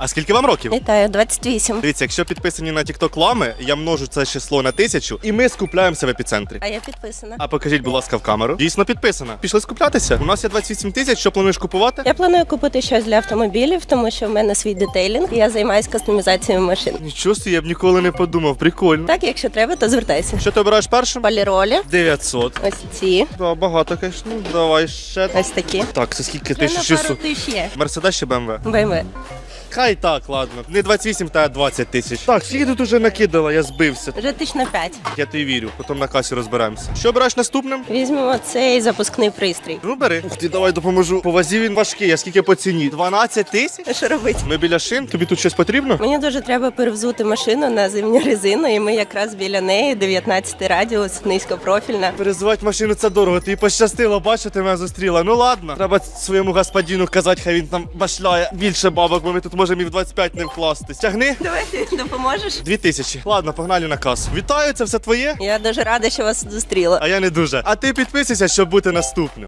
А скільки вам років? Вітаю, 28. Дивіться, якщо підписані на TikTok лами, я множу це число на тисячу, і ми скупляємося в епіцентрі. А я підписана. А покажіть, будь ласка, в камеру. Дійсно підписана. Пішли скуплятися. У нас є 28 тисяч. Що плануєш купувати? Я планую купити щось для автомобілів, тому що в мене свій детейлінг, і я займаюся кастомізацією машин. Нічого собі, я б ніколи не подумав. Прикольно. Так, якщо треба, то звертайся. Що ти обираєш першим? Поліролі, 900. ось ці, Да, багато, звісно. Давай ще. ось такі. Так, це скільки? Ще на пару 1600. тисяч є. Мерседес чи БМВ? BMW. Хай так, ладно. Не 28, та 20 тисяч. Так, скільки тут уже накидала, я збився. Вже тисяч на 5. Я тобі вірю, потім на касі розберемося. Що обираєш наступним? Візьмемо цей запускний пристрій. Ну бери. Ух ти, давай допоможу. По вазі він важкий, а скільки по ціні? 12 тисяч? А Що робити? Ми біля шин, тобі тут щось потрібно? Мені дуже треба перевзути машину на зимню резину, і ми якраз біля неї 19 радіус, низькопрофільна. Перезивати машину це дорого. Ти пощастило, бачу, ти мене зустріла. Ну ладно. Треба своєму господину казати, хай він там башляє більше бабок, бо ми тут можемо і в 25 не вкласти. Тягни. Давай ти допоможеш. Дві тисячі. Ладно, погнали на касу. Вітаю, це все твоє. Я дуже рада, що вас зустріла. А я не дуже. А ти підписуйся, щоб бути наступним.